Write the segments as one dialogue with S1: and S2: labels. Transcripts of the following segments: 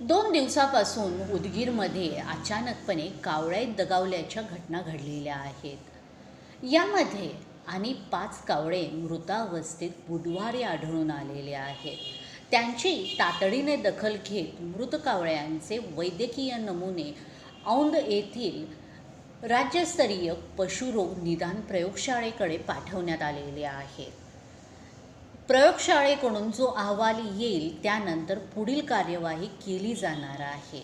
S1: दोन दिवसापासून उदगीरमध्ये अचानकपणे कावळ्यात दगावल्याच्या घटना घडलेल्या आहेत. यामध्ये आणि पाच कावळे मृतावस्थेत बुधवारी आढळून आलेले आहेत. त्यांची तातडीने दखल घेत मृत कावळ्यांचे वैद्यकीय नमुने औंध येथील राज्यस्तरीय पशुरोग निदान प्रयोगशाळेकडे पाठवण्यात आलेले आहेत. प्रयोगशाळेकडून जो अहवाल येईल त्यानंतर पुढील कार्यवाही केली जाणार आहे.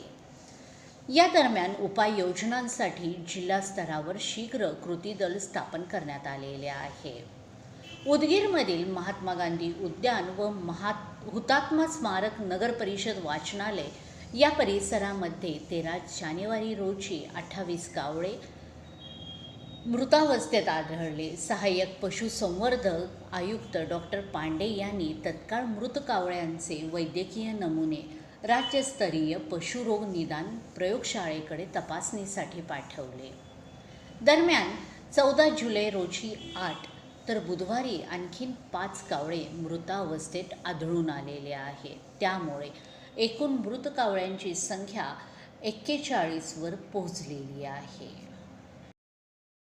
S1: या दरम्यान उपाययोजनांसाठी जिल्हा स्तरावर शीघ्र कृती दल स्थापन करण्यात आलेले आहे. उदगीरमधील महात्मा गांधी उद्यान व महात हुतात्मा स्मारक नगर परिषद वाचनालय या परिसरामध्ये तेरा जानेवारी रोजी अठ्ठावीस कावळे मृतावस्थेत आढळले. सहाय्यक पशुसंवर्धक आयुक्त डॉक्टर पांडे यांनी तत्काळ मृत कावळ्यांचे वैद्यकीय नमुने राज्यस्तरीय पशुरोग निदान प्रयोगशाळेकडे तपासणीसाठी पाठवले. दरम्यान चौदा जुलै रोजी आठ तर बुधवारी आणखीन पाच कावळे मृतावस्थेत आढळून आलेले आहेत त्यामुळे एकूण मृत कावळ्यांची संख्या एक्केचाळीसवर पोहोचलेली आहे.